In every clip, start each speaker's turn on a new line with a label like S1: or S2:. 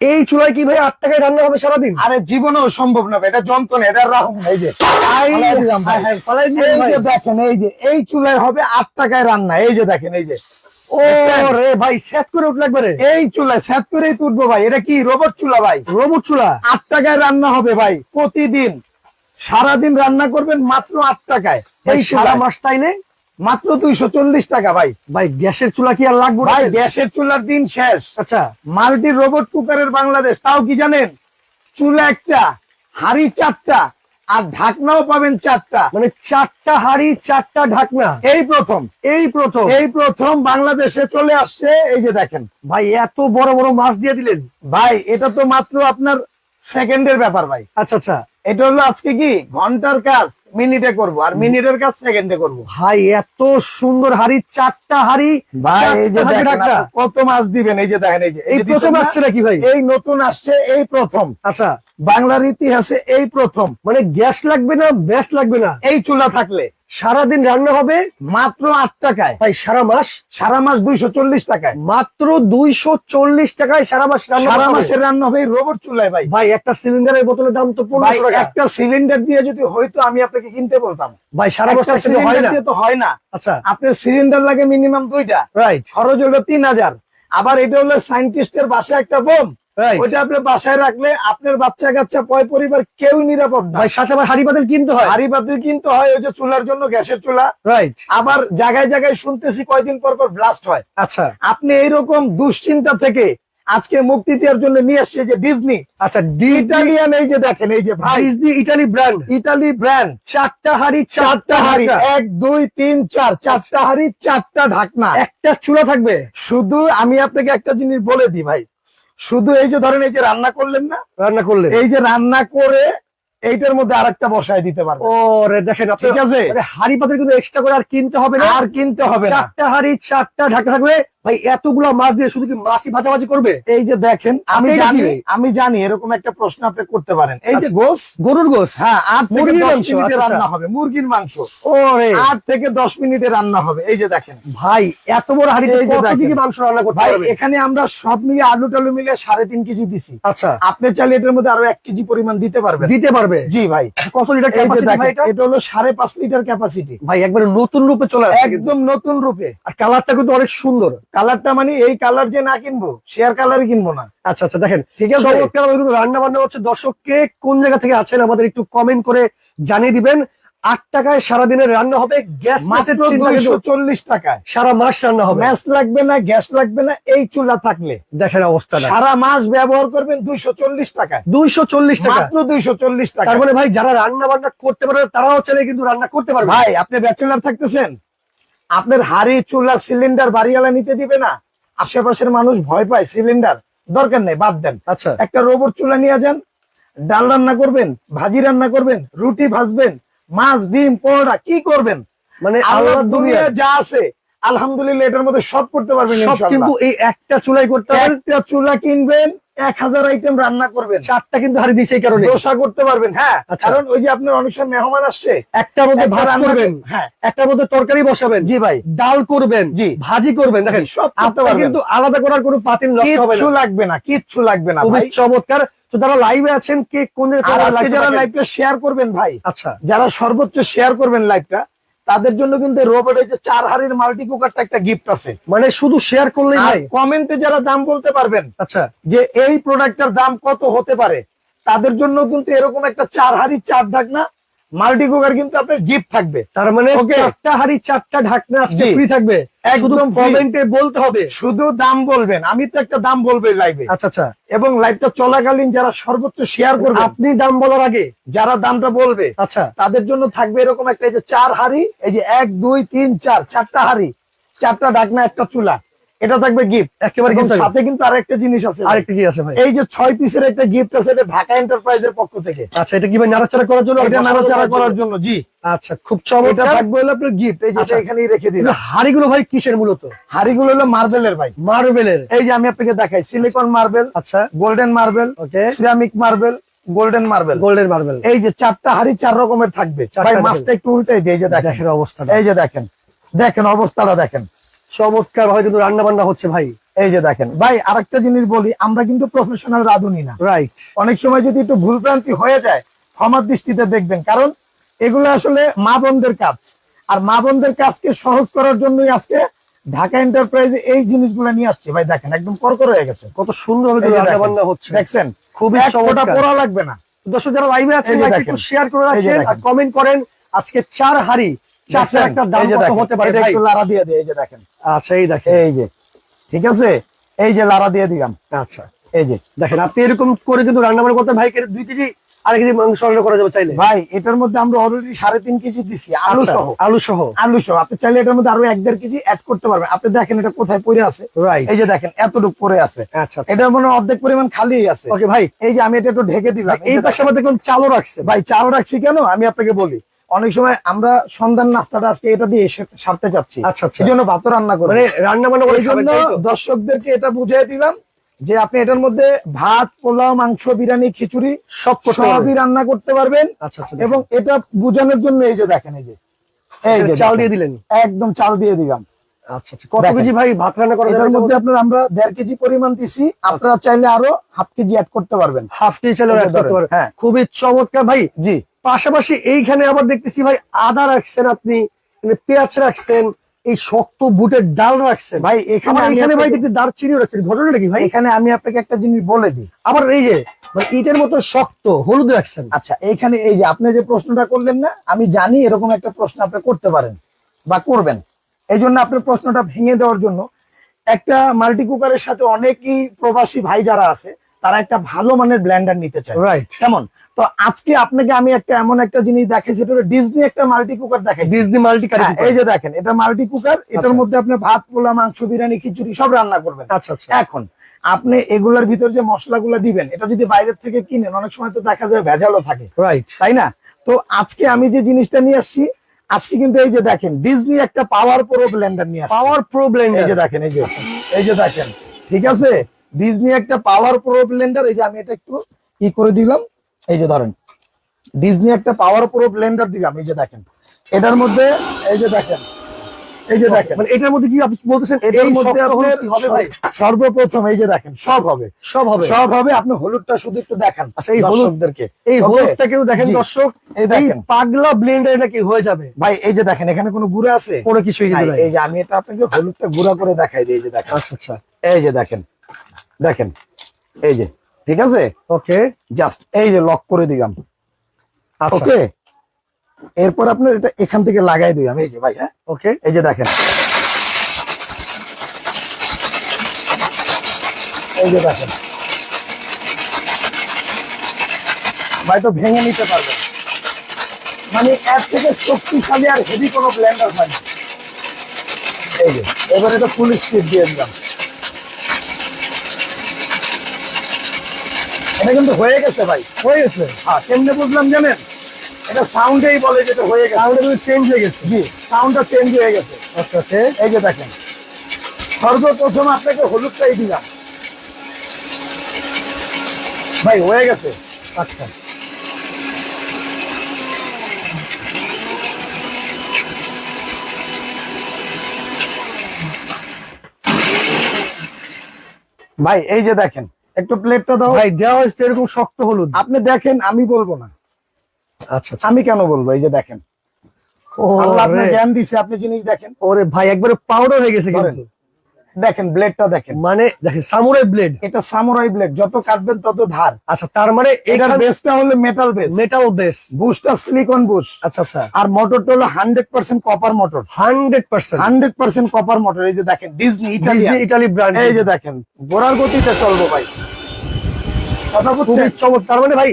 S1: এই চুলায় কি ভাই আট টাকায় রান্না হবে সারাদিন?
S2: আরে জীবনেও সম্ভব না এটা যন্ত্রণা এটা এই যে। দিলাম ভাই। যে দেখেন এই যে এই চুলায় হবে আট টাকায় রান্না এই যে দেখেন এই যে।
S1: ও রে ভাই সেট করে উঠলে একবারে।
S2: এই চুলায় করেই তুলবো ভাই এটা কি রোবট চুলা ভাই?
S1: রোবট চুলা?
S2: আট টাকায় রান্না হবে ভাই প্রতিদিন। সারাদিন রান্না করবেন মাত্র আট টাকায়।
S1: এই সারা
S2: সারা
S1: মাস তাইলে
S2: মাত্র দুইশো চল্লিশ টাকা ভাই।
S1: ভাই গ্যাসের চুলা কি আর লাগবে
S2: ভাই গ্যাসের চুলার দিন শেষ।
S1: আচ্ছা।
S2: মাল্টি রোবট কুকারের বাংলাদেশ তাও কি জানেন? চুলা একটা হাড়ি চারটা আর ঢাকনাও পাবেন চারটা।
S1: মানে চারটা হাড়ি চারটা ঢাকনা?
S2: এই প্রথম।
S1: এই প্রথম?
S2: এই প্রথম বাংলাদেশে চলে আসছে এই যে দেখেন।
S1: ভাই এত বড় বড় মাছ দিয়ে দিলেন।
S2: ভাই এটা তো মাত্র আপনার সেকেন্ডের ব্যাপার ভাই।
S1: আচ্ছা আচ্ছা।
S2: এটা হলো আজকে কি? ঘণ্টার কাজ মিনিটে করব আর মিনিটের কাজ সেকেন্ডে করব।
S1: ভাই এত সুন্দর হাড়ি চারটা হাড়ি
S2: ভাই এই যে কত মাছ দিবেন এই যে দেখেন এই যে
S1: এই প্রথম আসছে নাকি ভাই?
S2: এই নতুন আসছে এই প্রথম।
S1: আচ্ছা।
S2: বাংলার ইতিহাসে এই প্রথম।
S1: মানে গ্যাস লাগবে না ব্যাস লাগবে না।
S2: এই চুলা থাকলে।
S1: সারাদিন রান্না হবে
S2: মাত্র আট টাকায়।
S1: ভাই সারা মাস
S2: সারা মাস দুইশো চল্লিশ টাকায়।
S1: মাত্র দুইশো চল্লিশ টাকায় সারা মাস
S2: সারা। মাসের রান্না হবে রোবট চুলায় ভাই।
S1: ভাই একটা সিলিন্ডারের বোতলের দাম তো টাকা।
S2: একটা সিলিন্ডার দিয়ে যদি হয়তো আমি আপনাকে কিনতে বলতাম।
S1: ভাই সারা মাস হয়
S2: সিলিন্ডার
S1: না।
S2: দিয়ে তো হয় না।
S1: আচ্ছা।
S2: আপনার সিলিন্ডার লাগে মিনিমাম দুইটা।
S1: রাইট
S2: খরচ হলো তিন হাজার। আবার এটা হলো সাইন্টিস্টের বাসায় একটা বোম। ওইটা আপনি বাসায় রাখলে আপনার বাচ্চা কাচ্চা পয় পরিবার কেউ নিরাপদ না।
S1: ভাই সাথে আবার হাড়ি পাতিল কিনতে হয়?
S2: হাড়ি পাতি কিন্তু হয় ওই যে চুলার জন্য গ্যাসের চুলা।
S1: রাইট
S2: আবার জায়গায় জায়গায় শুনতেছি কয়দিন পর পর ব্লাস্ট হয়।
S1: আচ্ছা।
S2: আপনি এইরকম দুশ্চিন্তা থেকে আজকে মুক্তি দেওয়ার জন্য নিয়ে আসছে যে ডিজনি
S1: আচ্ছা
S2: ইটালিয়ান এই যে দেখেন এই যে ভাই।
S1: Disney Italy brand
S2: Italy brand
S1: চারটা হাড়ি
S2: চারটা হাড়ি। এক দুই তিন চার। চারটা হাড়ি চারটা ঢাকনা।
S1: একটা চুলা থাকবে?
S2: শুধু আমি আপনাকে একটা জিনিস বলে দিই ভাই। শুধু এই যে ধরেন এই যে রান্না করলেন না
S1: রান্না করলেন।
S2: এই যে রান্না করে এইটার মধ্যে আরেকটা বসায় দিতে পারবে
S1: ও রে দেখেন
S2: ঠিক আছে?
S1: হাড়ি পাতিল কিন্তু এক্সট্রা করে আর কিনতে হবে না?
S2: আর কিনতে হবে
S1: চারটা হাড়ি চারটা ঢাকা থাকবে ভাই এতগুলা মাছ দিয়ে শুধু কি মাছই ভাজাভাজি করবে?
S2: এই যে দেখেন আমি জানি আমি জানি এরকম একটা প্রশ্ন আপনি করতে পারেন। এই যে গোস
S1: গরুর গোস
S2: হ্যাঁ আট থেকে
S1: মুরগির মাংস,
S2: মিনিটে
S1: আচ্ছা,
S2: রান্না
S1: আচ্ছা।
S2: হবে মুরগির মাংস।
S1: ও
S2: আট থেকে দশ মিনিটে রান্না হবে এই যে দেখেন।
S1: ভাই এত বড় কত কেজি মাংস রান্না করতে
S2: ভাই এখানে আমরা সব মিলিয়ে আলু টালু মিলিয়ে সাড়ে তিন কেজি দিছি।
S1: আচ্ছা।
S2: আপনি চাইলে এটার মধ্যে আরও এক কেজি পরিমাণ দিতে পারবেন।
S1: দিতে পারবে?
S2: জি ভাই।
S1: কত লিটার ক্যাপাসিটি ভাই এটা?
S2: এটা হলো সাড়ে পাঁচ লিটার ক্যাপাসিটি
S1: ভাই একবারে নতুন রূপে চলে
S2: একদম নতুন রূপে।
S1: আর কালারটা কিন্তু অনেক সুন্দর।
S2: কালারটা মানে এই কালার যে না কিনবো শেয়ার কালারই কিনবো না।
S1: আচ্ছা আচ্ছা দেখেন
S2: ঠিক আছে?
S1: রান্না বান্না হচ্ছে। দর্শককে কোন জায়গা থেকে আছেন আমাদের একটু কমেন্ট করে জানিয়ে দিবেন। আট টাকায় সারাদিনের রান্না হবে গ্যাস
S2: চল্লিশ টাকায়।
S1: সারা মাস রান্না হবে।
S2: ম্যাচ লাগবে না গ্যাস লাগবে না এই চুলা থাকলে।
S1: দেখেন অবস্থা
S2: সারা মাস ব্যবহার করবেন দুইশো চল্লিশ টাকা
S1: দুইশো চল্লিশ টাকা।
S2: মাত্র দুইশো চল্লিশ টাকা
S1: মানে ভাই যারা রান্না বান্না করতে পারবে তারাও চাইলে কিন্তু রান্না করতে পারবে।
S2: ভাই আপনি ব্যাচেলার থাকতেছেন? আপনার হাড়ি চুলা সিলিন্ডার বাড়িওয়ালা নিতে দিবে না। আশেপাশের মানুষ ভয় পায় সিলিন্ডার দরকার নেই বাদ দেন।
S1: আচ্ছা।
S2: একটা রোবট চুলা নিয়ে যান ডাল রান্না করবেন ভাজি রান্না করবেন রুটি ভাজবেন মাছ ডিম পরোটা কি করবেন?
S1: মানে
S2: আল্লাহ দুনিয়া যা আছে আলহামদুলিল্লাহ এটার মধ্যে সব করতে পারবেন
S1: কিন্তু এই একটা চুলাই করতে
S2: একটা চুলা কিনবেন এক হাজার আইটেম রান্না করবেন।
S1: চারটা কিন্তু হারি দিয়েছে এই কারণে।
S2: দোসা করতে পারবেন হ্যাঁ।
S1: আচ্ছা।
S2: কারণ ওই যে আপনার অনেক সময় মেহমান আসছে
S1: একটার মধ্যে
S2: একটা
S1: ভাত করবেন
S2: হ্যাঁ।
S1: একটার মধ্যে তরকারি বসাবেন
S2: জি ভাই।
S1: ডাল করবেন
S2: জি।
S1: ভাজি করবেন দেখেন
S2: সব করতে পারবেন।
S1: কিন্তু আলাদা করার কোনো পাতিল
S2: কিচ্ছু লাগবে না কিচ্ছু লাগবে না ভাই।
S1: চমৎকার। তো যারা লাইভে আছেন কে কোন
S2: যারা? লাইভটা শেয়ার করবেন ভাই।
S1: আচ্ছা।
S2: যারা সর্বোচ্চ শেয়ার করবেন লাইভটা তাদের জন্য কিন্তু রোবটের যে চার হাড়ির মাল্টি কুকারটা একটা গিফট আছে।
S1: মানে শুধু শেয়ার করলেই নাই?
S2: কমেন্টে যারা দাম বলতে পারবেন
S1: আচ্ছা।
S2: যে এই প্রোডাক্টটার দাম কত হতে পারে তাদের জন্য কিন্তু এরকম একটা চার হাড়ি চার ঢাকনা মাল্টি কুকার কিন্তু আপনার গিফট থাকবে।
S1: তার মানে. চারটা হাড়ি চারটা ঢাকনা আজকে ফ্রি থাকবে।
S2: একদম
S1: কমেন্টে বলতে হবে।
S2: শুধু দাম বলবেন। আমি তো একটা দাম বলব লাইভে
S1: আচ্ছা আচ্ছা।
S2: এবং লাইভটা চলাকালীন যারা সর্বোচ্চ শেয়ার করবে
S1: আপনি দাম বলার আগে?
S2: যারা দামটা বলবে
S1: আচ্ছা।
S2: তাদের জন্য থাকবে এরকম একটা এই যে চার হাড়ি এই যে এক দুই তিন চার চারটা হাড়ি চারটা ডাকনা একটা চুলা। এটা থাকবে গিফট
S1: একেবারে
S2: সাথে কিন্তু আরেকটা জিনিস আছে
S1: আরেকটা কি আছে ভাই?
S2: এই যে ছয় পিসের একটা গিফট আছে এটা ঢাকা এন্টারপ্রাইজের পক্ষ থেকে।
S1: আচ্ছা এটা কি ভাই নাড়াচাড়া করার জন্য?
S2: এটা নাড়াচাড়া করার জন্য জি।
S1: আচ্ছা খুব
S2: এটা
S1: চমৎকার
S2: থাকবে হলো আপনার গিফট এই যে
S1: আচ্ছা।
S2: এখানেই রেখে দিন
S1: কিন্তু হাড়িগুলো ভাই কিসের মূলত?
S2: হাড়িগুলো হলো মার্বেলের ভাই।
S1: মার্বেলের
S2: এই যে আমি আপনাকে দেখাই সিলিকন মার্বেল
S1: আচ্ছা।
S2: Golden marble
S1: okay
S2: ceramic marble golden marble
S1: golden marble
S2: এই যে চারটা হাড়ি চার রকমের থাকবে। ভাই মাছটা একটু উল্টাই দিয়ে যে দেখেন।
S1: দেখেন অবস্থাটা।
S2: এই যে দেখেন। দেখেন অবস্থাটা দেখেন।
S1: চমৎকার ভাবে কিন্তু রান্না বান্না হচ্ছে ভাই।
S2: এই যে দেখেন ভাই আরেকটা জিনিস বলি আমরা কিন্তু প্রফেশনাল রাঁধুনি না।
S1: রাইট
S2: অনেক সময় যদি একটু ভুলভ্রান্তি হয়ে যায় ক্ষমার দৃষ্টিতে দেখবেন। কারণ এগুলো আসলে মা বোনদের কাজ। আর মা বোনদের কাজকে সহজ করার জন্যই আজকে ঢাকা এন্টারপ্রাইজে এই জিনিসগুলো নিয়ে আসছে। ভাই দেখেন একদম করকর হয়ে গেছে।
S1: কত সুন্দর রান্না বান্না হচ্ছে।
S2: দেখছেন?
S1: খুবই
S2: ফোঁটা
S1: চমৎকার।
S2: লাগবে না।
S1: দর্শক যারা লাইভে আছেন
S2: দেখেন।
S1: শেয়ার করে রাখেন আর কমেন্ট করেন আজকে চার হাড়ি। চারটা একটা দাম কত হতে পারে?
S2: একটু লাড়া দিয়ে দিয়ে এই যে দেখেন।
S1: আচ্ছা এই দেখেন।
S2: এই যে ঠিক আছে? এই যে লাড়া দিয়ে দিলাম।
S1: আচ্ছা।
S2: এই যে
S1: দেখেন আপনি এরকম করে কিন্তু রান্না বান্না করতে ভাইকে দুই কেজি আড়াই কেজি মাংস রান্না করা যাবে চাইলে।
S2: ভাই এটার মধ্যে আমরা অলরেডি সাড়ে তিন কেজি দিছি আলু
S1: আচ্ছা,
S2: সহ
S1: আলু সহ
S2: আলু সহ আপনি চাইলে এটার মধ্যে আরও এক দেড় কেজি অ্যাড করতে পারবেন। আপনি দেখেন এটা কোথায় পড়ে আছে।
S1: রাইট
S2: এই যে দেখেন এতটুকু পরে আছে।
S1: আচ্ছা আচ্ছা।
S2: এটা মনে হয় অর্ধেক পরিমাণ খালি আছে।
S1: ওকে ভাই।
S2: এই যে আমি এটা একটু ঢেকে দিলাম।
S1: এই পাশে
S2: দেখেন।
S1: আবার দেখুন চালও রাখছে।
S2: ভাই চাল রাখছি কেন? আমি আপনাকে বলি। অনেক সময় আমরা সন্ধ্যার নাস্তাটা আজকে এটা দিয়ে সারতে চাচ্ছি।
S1: আচ্ছা আচ্ছা।
S2: এই জন্য ভাত রান্না করি
S1: মানে রান্না বান্না
S2: এই জন্য দর্শকদেরকে এটা বুঝিয়ে দিলাম যে আপনি এটার মধ্যে ভাত পোলাও মাংস বিরিয়ানি খিচুড়ি
S1: সব
S2: সবই রান্না করতে পারবেন
S1: আচ্ছা
S2: এবং এটা বোঝানোর জন্য এই যে দেখেন এই যে। এই যে
S1: চাল দিয়ে দিলেন?
S2: একদম চাল দিয়ে দিলাম।
S1: আচ্ছা কত কেজি ভাই ভাত রান্না করা
S2: এটার মধ্যে আপনার আমরা দেড় কেজি পরিমাণ দিছি। আপনারা চাইলে আরও হাফ কেজি অ্যাড করতে পারবেন।
S1: হাফ কেজি অ্যাড করতে
S2: হ্যাঁ।
S1: খুবই চমৎকার ভাই।
S2: জি।
S1: পাশাপাশি এইখানে আবার দেখতেছি ভাই আদা রাখছেন আপনি মানে পেঁয়াজ রাখছেন এই শক্ত বুটের ডাল রাখছেন।
S2: ভাই এখানে
S1: এখানে ভাই দেখতে দারচিনিও রাখছেন। ঘটনাটা কি ভাই?
S2: এখানে আমি আপনাকে একটা জিনিস বলে দিই।
S1: আবার এই যে ইটের মতো শক্ত হলুদ রাখছেন।
S2: আচ্ছা এখানে এই যে আপনি যে প্রশ্নটা করলেন না আমি জানি এরকম একটা প্রশ্ন আপনি করতে পারেন বা করবেন। এই জন্য আপনার প্রশ্নটা ভেঙে দেওয়ার জন্য একটা মাল্টি কুকারের সাথে অনেকই প্রবাসী ভাই যারা আছে তারা একটা ভালো মানের ব্ল্যান্ডার নিতে চায়।
S1: রাইট
S2: কেমন? তো আজকে আপনাকে আমি একটা এমন একটা জিনিস দেখাই সেটা হলো ডিজনি একটা মাল্টি কুকার দেখাই
S1: ডিজনি মাল্টি কারি
S2: হ্যাঁ, এই যে দেখেন এটা মাল্টি কুকার এটার
S1: আচ্ছা।
S2: মধ্যে আপনি ভাত পোলা মাংস বিরিয়ানি খিচুড়ি সব রান্না করবেন।
S1: আচ্ছা আচ্ছা।
S2: এখন আপনি এগুলোর ভিতর যে মশলাগুলো দিবেন এটা যদি বাইরের থেকে কিনেন অনেক সময় তো দেখা যায় ভেজালও থাকে।
S1: রাইট
S2: তাই না? তো আজকে আমি যে জিনিসটা নিয়ে আসছি আজকে কিন্তু এই যে দেখেন ডিজনি একটা পাওয়ার প্রো ব্লেন্ডার নিয়ে আসছি।
S1: পাওয়ার প্রবলেম
S2: এই যে দেখেন এই যে এই যে দেখেন ঠিক আছে? ডিজনি একটা পাওয়ার প্রো ব্লেন্ডার এই যে আমি এটা একটু ই করে দিলাম। এই যে ধরেন ডিজনি একটা পাওয়ার প্রো ব্লেন্ডার দিলাম এই যে দেখেন। এটার মধ্যে এই যে দেখেন এই যে দেখেন।
S1: মানে এটার মধ্যে কি আপনি বলতেছেন?
S2: এটার মধ্যে
S1: হবে ভাই?
S2: সর্বপ্রথম এই যে দেখেন সব হবে।
S1: সব হবে।
S2: সব হবে আপনি হলুদটা শুধু একটু দেখান
S1: আচ্ছা, এই এই দেখেন দর্শক
S2: এই দেখেন।
S1: পাগলা ব্লেন্ডার এটা কি হয়ে যাবে?
S2: ভাই এই যে দেখেন এখানে কোনো গুঁড়া আছে?
S1: কোনো কিছুই
S2: নাই। এই যে আমি এটা আপনাকে হলুদটা গুঁড়া করে দেখাই দিই এই যে দেখেন।
S1: আচ্ছা আচ্ছা।
S2: এই যে দেখেন দেখেন এই যে। ঠিক আছে?
S1: ওকে
S2: জাস্ট এই যে লক করে দিলাম।
S1: আচ্ছা।
S2: ওকে এরপর আপনার এটা এখান থেকে লাগাই দিলাম। এই যে ভাই হ্যাঁ?
S1: ওকে
S2: এই যে দেখেন। এই যে দেখেন। ভাই তো ভেঙে নিতে পারবেন মানে এর থেকে শক্তিশালী আর হেভি কোনো ব্লেন্ডার হয় এই যে এবার এটা ফুল স্পিড দিয়ে দিলাম। এটা কিন্তু হয়ে গেছে ভাই
S1: হয়ে গেছে।
S2: হ্যাঁ কেমনে বুঝলাম জানেন? এটা সাউন্ডেই বলে যেটা হয়ে গেছে।
S1: কিন্তু চেঞ্জ হয়ে গেছে।
S2: জি সাউন্ডটা চেঞ্জ হয়ে গেছে।
S1: আচ্ছা ওকে
S2: এই যে দেখেন। সর্বপ্রথম আপনাকে হলুদটাই দিলাম। ভাই হয়ে গেছে।
S1: আচ্ছা।
S2: ভাই এই যে দেখেন। একটু প্লেটটা দাও।
S1: ভাই দেওয়া হয়েছে এরকম শক্ত হলুদ।
S2: আপনি দেখেন আমি বলব না।
S1: আচ্ছা আচ্ছা।
S2: আমি কেন বলব? এই যে দেখেন। আল্লাহ আপনি জ্ঞান দিছে আপনি জিনিস দেখেন।
S1: ওরে ভাই একবারে পাউডার হয়ে গেছে। কিন্তু।
S2: দেখেন ব্লেডটা দেখেন।
S1: মানে দেখেন সামুরাই ব্লেড
S2: এটা সামুরাই ব্লেড যত কাটবেন তত ধার।
S1: আচ্ছা তার মানে
S2: এটার বেসটা হলো metal base
S1: metal base
S2: booster silicon bush
S1: আচ্ছা আচ্ছা।
S2: আর মোটরটা হলো hundred percent copper motor
S1: hundred percent
S2: hundred percent copper motor এই যে দেখেন ডিজনি ইটালিয়ান
S1: ইটালি ব্র্যান্ড
S2: এই যে দেখেন গোড়ার গতিতে চলবো ভাই। কথা বুঝছেন?
S1: চমৎকার। মানে ভাই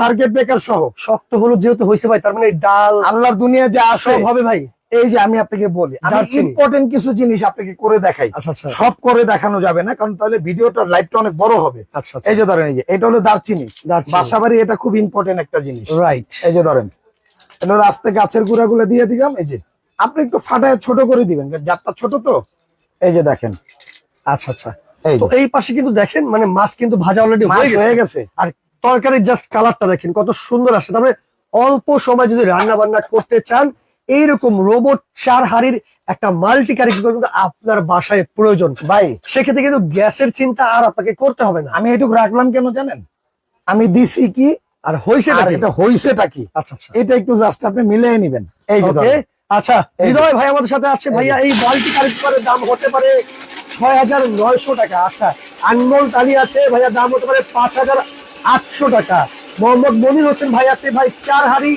S2: সার্কিট ব্রেকার সহ।
S1: শক্ত হলুদ যেহেতু হয়েছে ভাই তার মানে ডাল
S2: আল্লাহর দুনিয়া যা আছে
S1: সব হবে ভাই।
S2: এই যে আমি আপনাকে বলি আমি ইম্পর্টেন্ট কিছু জিনিস আপনাকে করে দেখাই।
S1: আচ্ছা আচ্ছা।
S2: সব করে দেখানো যাবে না কারণ তাহলে ভিডিওটা লাইভটা অনেক বড় হবে।
S1: আচ্ছা
S2: এই যে ধরেন এই যে এটা হলো দারচিনি। বাসাবাড়ি এটা খুব ইম্পর্টেন্ট একটা জিনিস।
S1: রাইট
S2: এই যে ধরেন এটা আস্তে গাছের গুঁড়াগুলো দিয়ে দিলাম এই যে। আপনি একটু ফাটায় ছোট করে দিবেন জাতটা ছোট তো। এই যে দেখেন।
S1: আচ্ছা আচ্ছা।
S2: এই
S1: তো এই পাশে কিন্তু দেখেন মানে মাছ কিন্তু ভাজা অলরেডি হয়ে গেছে। আর তরকারির জাস্ট কালারটা দেখেন কত সুন্দর আসছে। তবে অল্প সময় যদি রান্না বান্না করতে চান এইরকম রোবট চার হাড়ির একটা মাল্টি কারি কিন্তু আপনার বাসায় প্রয়োজন।
S2: ভাই।
S1: সেক্ষেত্রে কিন্তু গ্যাসের চিন্তা আর আপনাকে করতে হবে না।
S2: আমি এটুকু রাখলাম কেন জানেন? আমি দিছি কি
S1: আর
S2: আর এটা হইছেটা কি?
S1: আচ্ছা আচ্ছা।
S2: এটা একটু জাস্ট আপনি মিলিয়ে নিবেন। এই যে
S1: আচ্ছা। হৃদয় ভাই আমাদের সাথে আছে। ভাইয়া এই মাল্টি কারি? দাম হতে পারে ছয় হাজার নয়শো টাকা। আচ্ছা আনমোল তালি আছে। ভাইয়া দাম হতে পারে পাঁচ হাজার আটশো টাকা। মোহাম্মদ মনির হোসেন ভাই আছে। ভাই চার হাড়ি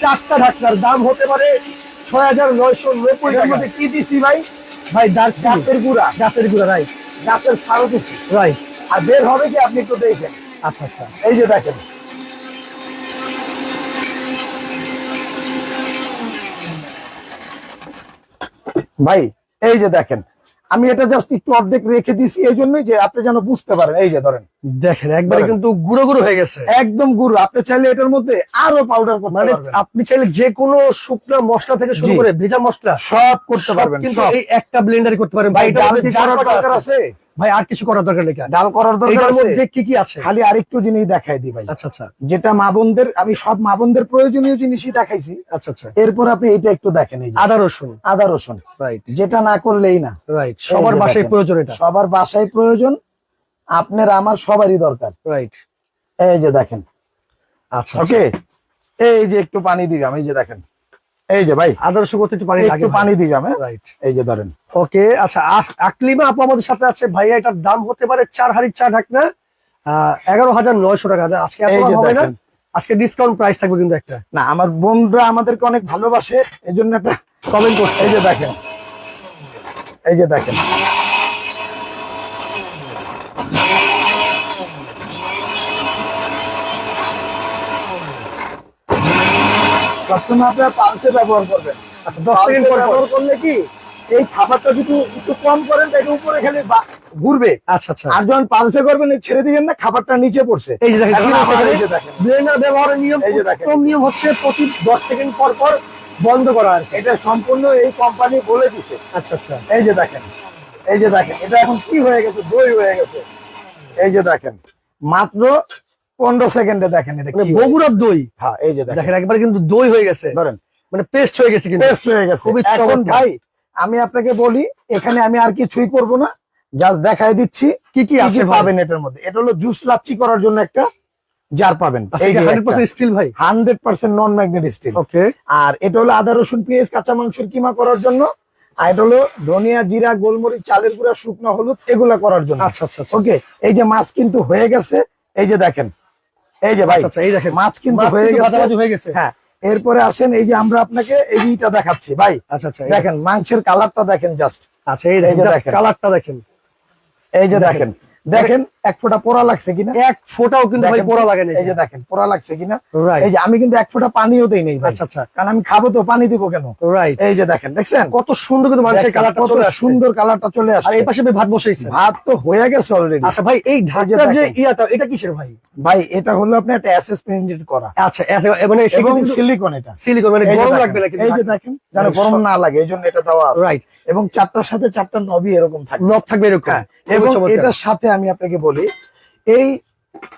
S1: চারটা ঢাকনার দাম হতে পারে ছয় হাজার নয়শো নব্বই
S2: এটার
S1: টাকা।
S2: মধ্যে কি দিছি ভাই?
S1: ভাই
S2: গাছের গুঁড়া।
S1: গাছের গুঁড়া রাইট।
S2: গাছের সারও দিছি
S1: রাইট।
S2: আর বের হবে কি আপনি একটু দেখেন।
S1: আচ্ছা আচ্ছা।
S2: এই যে দেখেন। ভাই এই যে দেখেন। আমি এটা জাস্ট একটু অর্ধেক রেখে দিছি এই জন্যই যে আপনি যেন বুঝতে পারেন। এই যে ধরেন।
S1: দেখেন একবারে কিন্তু গুঁড়ো গুঁড়ো হয়ে গেছে।
S2: একদম গুঁড়ো। আপনি চাইলে এটার মধ্যে আরও পাউডার করতে
S1: মানে আপনি চাইলে যে কোনো শুকনো মশলা থেকে শুরু করে ভেজা মশলা
S2: সব করতে পারবেন
S1: কিন্তু এই একটা ব্লেন্ডারে করতে পারেন।
S2: ভাই এটা আছে।
S1: ভাই আর কিছু করার দরকার নেই
S2: ডাল করার দরকার
S1: মধ্যে কি কি আছে?
S2: খালি আরেকটু জিনিস দেখাই দিই ভাই।
S1: আচ্ছা আচ্ছা।
S2: যেটা মা বোনদের আমি সব মা বোনদের প্রয়োজনীয় জিনিসই দেখাইছি।
S1: আচ্ছা আচ্ছা।
S2: এরপর আপনি এটা একটু দেখেন এই
S1: আদা রসুন।
S2: আদা রসুন।
S1: রাইট
S2: যেটা না করলেই না।
S1: রাইট সবার বাসায় প্রয়োজন এটা।
S2: সবার বাসায় প্রয়োজন আপনার আমার সবারই দরকার।
S1: রাইট
S2: এই যে দেখেন।
S1: আচ্ছা
S2: ওকে এই যে একটু পানি দিলাম এই যে দেখেন। এই যে ভাই
S1: আদর্শ করতে একটু পানি
S2: একটু পানি দিয়ে যাবে।
S1: রাইট
S2: এই যে ধরেন।
S1: ওকে আচ্ছা আকলিমা আপু আমাদের সাথে আছে। ভাইয়া এটার দাম হতে পারে চার হাড়ি চার ঢাকনা এগারো হাজার নয়শো টাকা। আজকে হবে না? আজকে ডিসকাউন্ট প্রাইস থাকবে কিন্তু একটা।
S2: না আমার বোনরা আমাদেরকে অনেক ভালোবাসে এই জন্য একটা
S1: কমেন্ট করছে।
S2: এই যে দেখেন। এই যে দেখেন। সবসময় আপনার পালসে ব্যবহার করবেন।
S1: আচ্ছা দশ সেকেন্ড পর
S2: ব্যবহার করলে কি এই খাবারটা যদি একটু কম করেন তাহলে উপরে খালি ঘুরবে।
S1: আচ্ছা আচ্ছা।
S2: আর যখন পালসে করবেন ছেড়ে দিবেন না খাবারটা নিচে পড়ছে।
S1: এই যে দেখেন ব্লেন্ডার ব্যবহারের নিয়ম
S2: এই যে দেখেন।
S1: নিয়ম হচ্ছে প্রতি দশ সেকেন্ড পর পর বন্ধ করা আর কি।
S2: এটা সম্পূর্ণ এই কোম্পানি বলে দিছে।
S1: আচ্ছা আচ্ছা।
S2: এই যে দেখেন এই যে দেখেন এটা এখন কি হয়ে গেছে? দই হয়ে গেছে। এই যে দেখেন মাত্র পনেরো সেকেন্ডে দেখেন এটা
S1: মানে বগুড়ার দই।
S2: হ্যাঁ এই যে দেখেন।
S1: একবার কিন্তু দই হয়ে গেছে।
S2: ধরেন।
S1: মানে পেস্ট হয়ে গেছে কিন্তু।
S2: পেস্ট হয়ে গেছে।
S1: খুবই।
S2: ভাই আমি আপনাকে বলি এখানে আমি আর কিছুই করব না। জাস্ট দেখাই দিচ্ছি
S1: কি কি আছে
S2: পাবেন এটার মধ্যে। এটা হলো জুস লাচ্ছি করার জন্য একটা জার পাবেন। এই যে
S1: হান্ড্রেড পার্সেন্ট স্টিল ভাই?
S2: Hundred percent non magnet steel
S1: okay
S2: আর এটা হলো আদা রসুন পেঁয়াজ কাঁচা মাংসের কিমা করার জন্য। আর এটা হলো ধনিয়া জিরা গোলমরিচ চালের গুঁড়া শুকনো হলুদ এগুলা করার জন্য।
S1: আচ্ছা আচ্ছা আচ্ছা।
S2: ওকে এই যে মাছ কিন্তু হয়ে গেছে। এই যে দেখেন। এই যে ভাই
S1: আচ্ছা, আচ্ছা এই দেখেন।
S2: মাছ কিন্তু হয়ে গেছে।
S1: হয়ে গেছে।
S2: হ্যাঁ এরপরে আসেন এই যে আমরা আপনাকে এই যে ইটা দেখাচ্ছি ভাই।
S1: আচ্ছা আচ্ছা
S2: দেখেন মাংসের কালারটা দেখেন জাস্ট
S1: আচ্ছা এই
S2: এই যে দেখেন।
S1: কালারটা দেখেন।
S2: এই যে দেখেন। দেখেন এক ফোঁটা পোড়া লাগছে কিনা?
S1: এক ফোঁটাও কিন্তু ভাই পোড়া লাগে না
S2: এই যে দেখেন পোড়া লাগছে কিনা? এই যে আমি কিন্তু এক ফোঁটা পানিও দেই নাই
S1: আচ্ছা আচ্ছা।
S2: কারণ আমি খাব তো পানি দিব কেন?
S1: রাইট
S2: এই যে দেখেন দেখছেন?
S1: কত সুন্দর কিন্তু মানুষের কালারটা
S2: কত সুন্দর কালারটা চলে
S1: আর এই পাশে ভাত বসাইছে।
S2: ভাত তো হয়ে গেছে অলরেডি
S1: আচ্ছা ভাই এই ঢাকার যে ইয়াটা এটা কিসের ভাই?
S2: ভাই এটা হলো আপনি একটা অ্যাসেস প্রিন্টেড করা।
S1: আচ্ছা মানে
S2: সিলিকন এটা।
S1: সিলিকন মানে গরম লাগবে না
S2: এই যে দেখেন যেন গরম না লাগে এই জন্য এটা দেওয়া আছে।
S1: রাইট
S2: এবং চারটার সাথে চারটা নবই এরকম থাকে।
S1: নব থাকবে এরকম।
S2: হ্যাঁ, এবং এটার সাথে আমি আপনাকে বলি এই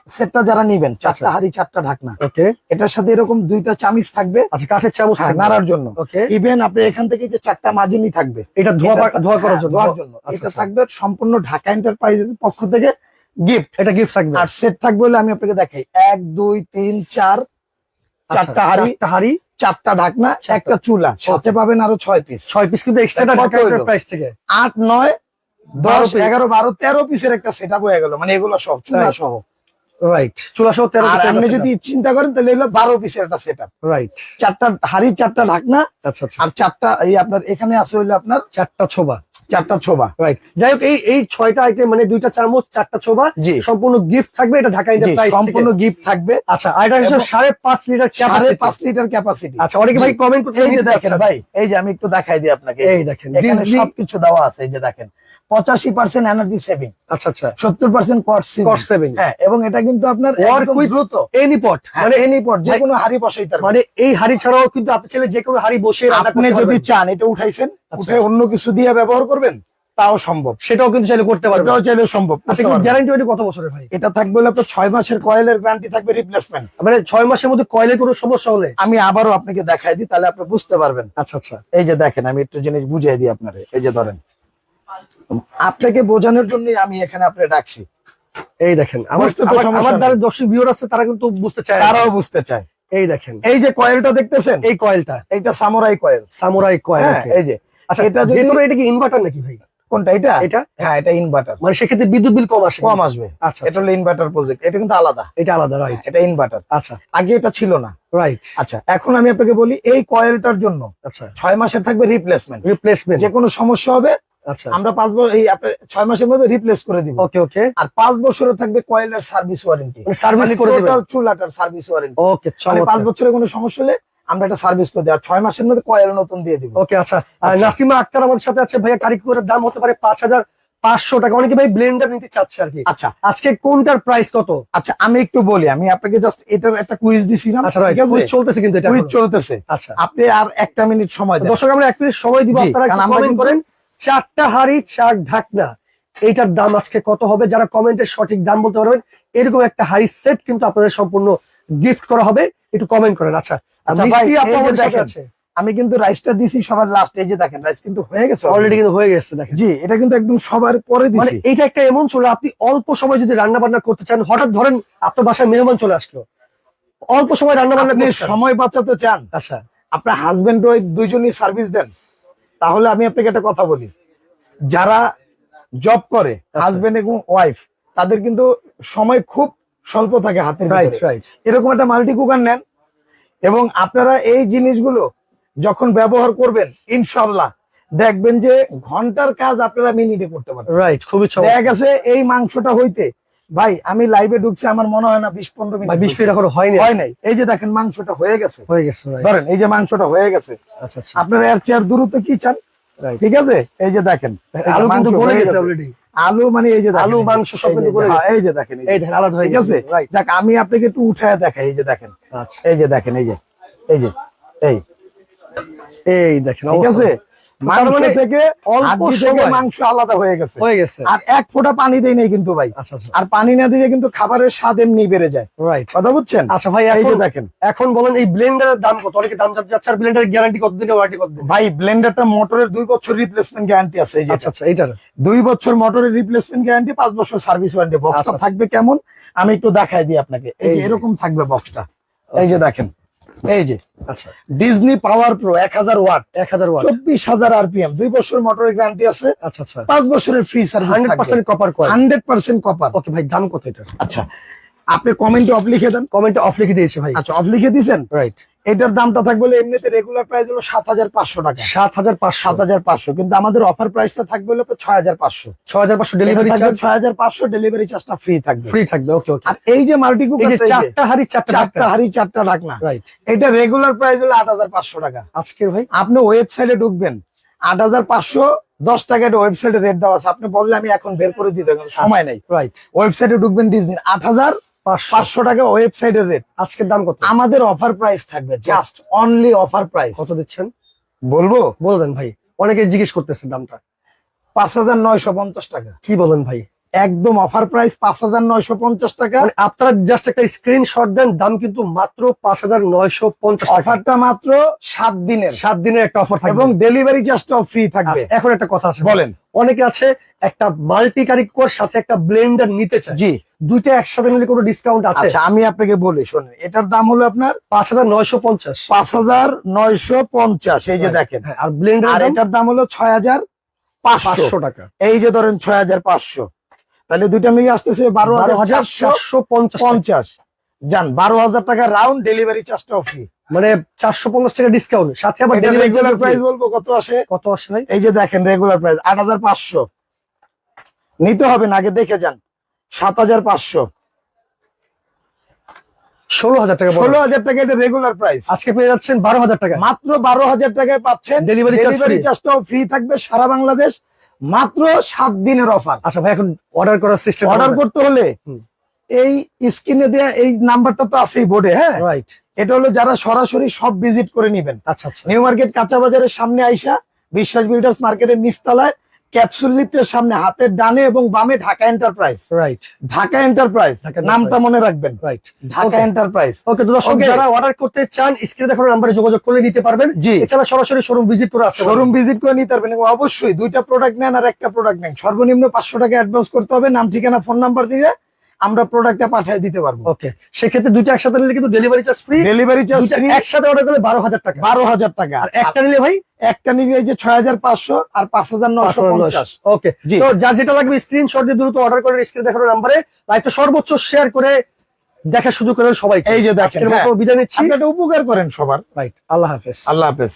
S2: সেটটা যারা নিবেন চারটা
S1: আচ্ছা।
S2: হাড়ি চারটা ঢাকনা
S1: ওকে।
S2: এটার সাথে এরকম দুইটা চামিচ থাকবে।
S1: আচ্ছা কাঠের চামচ
S2: হ্যাঁ,
S1: থাকবে।
S2: নাড়ার জন্য।
S1: ওকে।
S2: ইভেন আপনি এখান থেকে যে চারটা মাজুনি থাকবে
S1: এটা ধোয়া ধোয়া করার জন্য।
S2: ধোয়ার জন্য।
S1: আচ্ছা,
S2: এটা
S1: আচ্ছা।
S2: থাকবে সম্পূর্ণ ঢাকা এন্টারপ্রাইজের পক্ষ থেকে গিফট
S1: এটা গিফট থাকবে।
S2: আর সেট থাকবে বলে আমি আপনাকে দেখাই। এক দুই তিন চার চারটা হাড়ি।
S1: চারটা হাড়ি।
S2: চারটা ঢাকনা একটা চুলা। সাথে পাবেন আরও ছয় পিস
S1: ছয় পিস কিন্তু এক্সট্রা প্রাইস থেকে।
S2: আট নয় দশ এগারো বারো তেরো পিসের একটা সেট আপ হয়ে গেল। মানে এগুলো সব চুলা সহ।
S1: রাইট চুলা সহ তেরো
S2: আর আপনি যদি চিন্তা করেন তাহলে এগুলো বারো পিসের একটা সেট
S1: রাইট
S2: চারটা হাড়ি চারটা ঢাকনা
S1: আচ্ছা আচ্ছা।
S2: আর চারটা এই আপনার এখানে আছে হইল আপনার
S1: চারটা ছোবা।
S2: চারটা ছোবা।
S1: রাইট যাই হোক এই এই ছয়টা আইটেম মানে দুইটা চামচ চারটা ছোবা
S2: জি।
S1: সম্পূর্ণ গিফট থাকবে এটা ঢাকা
S2: সম্পূর্ণ গিফট থাকবে।
S1: আচ্ছা আর এটা হচ্ছে সাড়ে পাঁচ লিটার
S2: সাড়ে
S1: ক্যাপাসিটি
S2: পাঁচ লিটার ক্যাপাসিটি
S1: আচ্ছা অনেকে ভাই কমেন্ট করতে
S2: দেখেন ভাই এই যে আমি একটু দেখাই দিই আপনাকে।
S1: এই দেখেন
S2: সবকিছু দেওয়া আছে এই যে দেখেন। পঁচাশি পার্সেন্ট এনার্জি সেভিং
S1: আচ্ছা আচ্ছা।
S2: সত্তর পার্সেন্ট কস্ট
S1: সেভিং
S2: হ্যাঁ এবং এটা কিন্তু আপনার দ্রুত।
S1: এনি পট
S2: মানে
S1: মানে
S2: এনি পট যে কোনো হাড়ি বসাইতে
S1: মানে এই হাড়ি ছাড়াও কিন্তু আপনি চাইলে যে কোনো হাড়ি রান্না
S2: আপনি যদি চান এটা উঠাইছেন
S1: আচ্ছা।
S2: উঠে অন্য কিছু দিয়ে ব্যবহার করবেন তাও সম্ভব।
S1: সেটাও কিন্তু চাইলে করতে পারবে
S2: এটাও চাইলে সম্ভব।
S1: আচ্ছা গ্যারান্টি ওয়ারেন্টি কত বছরের ভাই?
S2: এটা থাকবে হলো আপনার ছয় মাসের কয়েলের গ্যারান্টি থাকবে রিপ্লেসমেন্ট
S1: মানে ছয় মাসের মধ্যে কয়েলের কোনো সমস্যা হলে?
S2: আমি আবারও আপনাকে দেখাই দিই তাহলে আপনি বুঝতে পারবেন।
S1: আচ্ছা আচ্ছা।
S2: এই যে দেখেন আমি একটু জিনিস বুঝিয়ে দিই আপনারে। এই যে ধরেন। আপনাকে বোঝানোর জন্যই আমি এখানে আপনি ডাকছি।
S1: এই দেখেন আমার। দ্বারা দর্শক ভিউর আছে তারা কিন্তু বুঝতে চায়।
S2: তারাও বুঝতে চায়।
S1: এই দেখেন।
S2: এই যে কয়েলটা দেখতেছেন?
S1: এই কয়েলটা
S2: এইটা সামুরাই কয়েল
S1: সামুরাই কয়েল
S2: হ্যাঁ এই যে।
S1: আচ্ছা
S2: এটা
S1: ভেতরে এটা কি ইনভার্টার নাকি ভাই?
S2: কোনটা এটা?
S1: এটা?
S2: হ্যাঁ এটা ইনভার্টার
S1: মানে সেক্ষেত্রে বিদ্যুৎ বিল কম আসে।
S2: কম আসবে।
S1: আচ্ছা
S2: এটা হলো ইনভার্টার প্রজেক্ট এটা কিন্তু আলাদা।
S1: এটা আলাদা রাইট
S2: এটা ইনভার্টার
S1: আচ্ছা।
S2: আগে এটা ছিল না।
S1: রাইট
S2: আচ্ছা এখন আমি আপনাকে বলি এই কয়েলটার জন্য
S1: আচ্ছা।
S2: ছয় মাসের থাকবে রিপ্লেসমেন্ট
S1: রিপ্লেসমেন্ট
S2: যে কোনো সমস্যা হবে
S1: আচ্ছা
S2: আমরা পাঁচ বছর এই আপনার ছয় মাসের মধ্যে রিপ্লেস করে দিব।
S1: ওকে ওকে।
S2: আর পাঁচ বছরে থাকবে কয়েলের সার্ভিস ওয়ারেন্টি
S1: সার্ভিস করে
S2: টোটাল চুলাটার সার্ভিস ওয়ারেন্টি
S1: ওকে
S2: পাঁচ বছরে কোনো সমস্যা হলে আমরা একটা সার্ভিস করে ছয় মাসের মধ্যে কয়েল নতুন দিয়ে দিব।
S1: ওকে আচ্ছা।
S2: আচ্ছা।
S1: নাসিমা আক্তার আমাদের সাথে আছে। ভাইয়া কারিকুরের দাম হতে পারে পাঁচ হাজার পাঁচশো টাকা। অনেকে ভাই ব্লেন্ডার নিতে চাচ্ছে আর কি।
S2: আচ্ছা।
S1: আজকে কোনটার প্রাইস কত?
S2: আচ্ছা আমি একটু বলি। আমি আপনাকে জাস্ট এটার একটা কুইজ দিছিলাম
S1: আচ্ছা কুইজ চলতেছে কিন্তু এটা
S2: কুইজ চলতেছে।
S1: আচ্ছা।
S2: আপনি আর একটা মিনিট সময়
S1: দর্শক আমরা এক মিনিট সময় দিব। আপনারা কমেন্ট করেন। চারটা হাড়ি চার ঢাকনা। এইটার দাম আজকে কত হবে? যারা কমেন্টের সঠিক দাম বলতে পারবেন এরকম একটা হাড়ি সেট কিন্তু আপনাদের সম্পূর্ণ গিফট করা হবে। একটু কমেন্ট করেন। আচ্ছা
S2: আচ্ছা আমি কিন্তু রাইসটা দিছি সবার লাস্ট এই যে দেখেন রাইস কিন্তু হয়ে গেছে
S1: অলরেডি কিন্তু হয়ে গেছে দেখেন।
S2: জি এটা কিন্তু একদম সবার পরে দিছি।
S1: মানে এটা একটা এমন চলে আপনি অল্প সময় যদি রান্না বান্না করতে চান হঠাৎ ধরেন আপনার বাসায় মেহমান চলে আসলো অল্প সময় রান্না বান্না।
S2: সময় বাঁচাতে চান।
S1: আচ্ছা।
S2: আপনার হাজবেন্ড ওয়াইফ দুইজনই সার্ভিস দেন। তাহলে আমি আপনাকে একটা কথা বলি। যারা জব করে
S1: আচ্ছা।
S2: হাজবেন্ড এবং ওয়াইফ তাদের কিন্তু সময় খুব স্বল্প থাকে হাতের এরকম একটা মাল্টি কুকার নেন এবং আপনারা এই জিনিসগুলো যখন ব্যবহার করবেন ইনশাল্লাহ দেখবেন যে ঘণ্টার কাজ আপনারা মিনিটে করতে পারবেন।
S1: রাইট খুবই
S2: দেখা গেছে এই মাংসটা হইতে ভাই আমি লাইভে ঢুকছি আমার মনে হয় না বিশ পনেরো মিনিট
S1: বিশ মিনিট এখনও হয়নি
S2: হয় নাই এই যে দেখেন মাংসটা হয়ে গেছে
S1: হয়ে গেছে
S2: ধরেন এই যে মাংসটা হয়ে গেছে
S1: আচ্ছা আচ্ছা
S2: আপনারা এর চেয়ার দূরত্ব কি চান ঠিক আছে এই যে দেখেন
S1: আলু কিন্তু গলে গেছে। অলরেডি
S2: আলু মানে এই যে
S1: আলু, মাংস সব
S2: এই যে,
S1: কিন্তু গলে
S2: হ্যাঁ,
S1: গেছে।
S2: এই যে দেখেন এই।
S1: দেখেন আলাদা হয়ে গেছে
S2: যাক আমি আপনাকে একটু উঠায় দেখাই এই যে দেখেন
S1: আচ্ছা
S2: এই যে দেখেন এই যে এই যে এই
S1: এই দেখেন
S2: ঠিক আছে? মাংস
S1: মানে
S2: থেকে
S1: অল্প সময়।
S2: মাংস আলাদা হয়ে গেছে।
S1: হয়ে গেছে।
S2: আর এক ফোঁটা পানি দেই নাই কিন্তু ভাই।
S1: আচ্ছা আচ্ছা।
S2: আর পানি না দিলে কিন্তু খাবারের স্বাদ এমনি বেড়ে যায়।
S1: রাইট
S2: কথা বুঝছেন?
S1: আচ্ছা ভাই
S2: এই যে দেখেন।
S1: এখন বলেন এই ব্লেন্ডারের দাম কত? অনেকে দাম চাচ্ছে আর ব্লেন্ডারের গ্যারান্টি কত দিনের ওয়ারেন্টি কত
S2: ভাই ব্লেন্ডারটা মোটরের দুই বছর রিপ্লেসমেন্ট গ্যারান্টি আছে এই যে।
S1: আচ্ছা আচ্ছা এইটার।
S2: দুই বছর মোটরের রিপ্লেসমেন্ট গ্যারান্টি পাঁচ বছর সার্ভিস ওয়ারেন্টি বক্সটা
S1: আচ্ছা, আচ্ছা।
S2: থাকবে কেমন? আমি একটু দেখাই দিই আপনাকে। এই যে। এরকম থাকবে বক্সটা এই যে দেখেন। এই যে
S1: আচ্ছা।
S2: ডিজনি পাওয়ার প্রো এক হাজার ওয়াট।
S1: এক হাজার ওয়াট।
S2: চব্বিশ হাজার আরপিএম দুই বছর মোটরের গ্যারান্টি আছে।
S1: আচ্ছা আচ্ছা।
S2: পাঁচ বছরের free service
S1: hundred percent copper
S2: hundred percent copper
S1: okay ভাই দাম কত এটা
S2: আচ্ছা আপনি কমেন্টে অফ লিখে দেন।
S1: কমেন্টে অফ লিখে দিয়েছে ভাই।
S2: আচ্ছা অফ লিখে দিয়েছেন?
S1: রাইট
S2: এটার দামটা থাকবে এমনিতে রেগুলার প্রাইস হলো সাত হাজার পাঁচশো টাকা।
S1: সাত হাজার পাঁচশো।
S2: সাত হাজার পাঁচশো। কিন্তু আমাদের অফার প্রাইসটা থাকবে হলো ছয় হাজার পাঁচশো।
S1: ছ হাজার পাঁচশো ডেলিভারি চার্জ
S2: ছয় হাজার পাঁচশো ডেলিভারি চার্জটা ফ্রি থাকবে।
S1: ফ্রি থাকবে ওকে ওকে
S2: আর এই যে মাল্টি কুকার
S1: চারটা হাড়ি চারটা
S2: হাড়ি চারটা ঢাকনা।
S1: রাইট
S2: এটা রেগুলার প্রাইস হলো আট হাজার পাঁচশো টাকা।
S1: আজকের ভাই?
S2: আপনি ওয়েবসাইটে ঢুকবেন আট হাজার পাঁচশো দশ টাকা একটা ওয়েবসাইটে রেট দেওয়া আছে। আপনি বললে আমি এখন বের করে দিতে সময় নাই।
S1: রাইট
S2: ওয়েবসাইটে ঢুকবেন ডিজনি আট হাজার
S1: পাঁচশো।
S2: টাকা ওয়েবসাইটের রেট
S1: আজকের দাম কত?
S2: আমাদের অফার প্রাইস থাকবে জাস্ট অনলি অফার প্রাইস
S1: কত দিচ্ছেন?
S2: বলব?
S1: বলবেন ভাই। অনেকে জিজ্ঞেস করতেছে দামটা।
S2: পাঁচ হাজার নয়শো পঞ্চাশ টাকা।
S1: কি বলেন ভাই?
S2: একদম অফার প্রাইস পাঁচ হাজার নয়শো পঞ্চাশ টাকা।
S1: মানে আপনারা জাস্ট একটা স্ক্রিনশট দেন দাম কিন্তু মাত্র পাঁচ হাজার নয়শো পঞ্চাশ
S2: অফারটা মাত্র সাত দিনের।
S1: সাত দিনের একটা অফার থাকবে।
S2: এবং ডেলিভারি চার্জটাও ফ্রি থাকবে।
S1: আচ্ছা, এখন একটা কথা আছে
S2: বলেন।
S1: অনেকে আছে একটা মাল্টি কারিকুয়ার সাথে একটা ব্লেন্ডার নিতে চায়।
S2: জি।
S1: দুইটা একসাথে নিলে কোনো ডিসকাউন্ট আছে?
S2: আচ্ছা আমি আপনাকে বলি শোনেন এটার দাম হলো আপনার
S1: পাঁচ হাজার নয়শো পঞ্চাশ।
S2: পাঁচ হাজার নয়শো পঞ্চাশ এই যে দেখেন।
S1: হ্যাঁ, আর ব্লেন্ডার
S2: এটার দাম হলো ছয় হাজার পাঁচশো।
S1: টাকা।
S2: এই যে ধরেন ছয় হাজার পাঁচশো। তাহলে দুইটা মিলিয়ে আসতেছে বারো হাজার চারশো
S1: চারশো পঞ্চাশ।
S2: যান বারো হাজার টাকা রাউন্ড ডেলিভারি চার্জটাও ফ্রি
S1: মানে চারশো পঞ্চাশ টাকা ডিসকাউন্ট সাথে আবার
S2: রেগুলার প্রাইস বলব কত আসে?
S1: কত আসে ভাই?
S2: এই যে দেখেন রেগুলার প্রাইস আট হাজার পাঁচশো। নিতে হবে না আগে দেখে যান। সাত হাজার পাঁচশো।
S1: ষোলো হাজার টাকা
S2: ষোলো হাজার টাকা এটা রেগুলার প্রাইস
S1: আজকে পেয়ে যাচ্ছেন বারো হাজার টাকা।
S2: মাত্র বারো হাজার টাকায় পাচ্ছেন। ডেলিভারি। চার্জটাও ফ্রি থাকবে সারা বাংলাদেশ। মাত্র সাত দিনের অফার
S1: আচ্ছা ভাই এখন অর্ডার করার সিস্টেম
S2: অর্ডার করতে হলে। এই স্ক্রিনে দেয়া এই নাম্বারটা তো আছেই বোর্ডে হ্যাঁ?
S1: রাইট
S2: এটা হলো যারা সরাসরি সব ভিজিট করে নিবেন।
S1: আচ্ছা আচ্ছা।
S2: নিউ মার্কেট কাঁচা বাজারের সামনে আইসা বিশ্বাস বিল্ডার্স মার্কেটের নিচতলায় ক্যাপসুল লিফটের সামনে হাতের ডানে এবং বামে Dhaka enterprise.
S1: Right
S2: Dhaka enterprise নামটা মনে রাখবেন।
S1: Right
S2: Dhaka enterprise.
S1: ওকে দর্শক যারা অর্ডার করতে চান স্ক্রিনে দেখানো নম্বরে যোগাযোগ করে নিতে পারবেন।
S2: জি।
S1: এছাড়া সরাসরি শোরুম ভিজিট করে আসতে
S2: শোরুম ভিজিট করে নিতে পারবেন অবশ্যই দুইটা প্রোডাক্ট নেন আর একটা প্রোডাক্ট নেন। সর্বনিম্ন পাঁচশো টাকা অ্যাডভান্স করতে হবে। নাম ঠিকানা ফোন নাম্বার দিয়ে আমরা প্রোডাক্টটা পাঠিয়ে দিতে পারব।
S1: ওকে সেক্ষেত্রে দুইটা একসাথে নিলে কিন্তু delivery charge free
S2: delivery charge
S1: একসাথে অর্ডার করলে বারো হাজার টাকা।
S2: বারো হাজার টাকা।
S1: আর একটা নিলে ভাই?
S2: একটা নিলে এই যে ছয় হাজার পাঁচশো আর পাঁচ হাজার নশো পঞ্চাশ।
S1: ওকে। তো যার যেটা লাগবে স্ক্রিনশট দিয়ে দ্রুত অর্ডার করে স্ক্রিনে দেখানো নাম্বারে লাইভটা সর্বোচ্চ শেয়ার করে দেখার সুযোগ করেন সবাই
S2: এই যে দেখেন, হ্যাঁ।
S1: বিদায় নিচ্ছি।
S2: উপকার করেন সবার।
S1: রাইট আল্লাহ হাফেজ।
S2: আল্লাহ হাফেজ।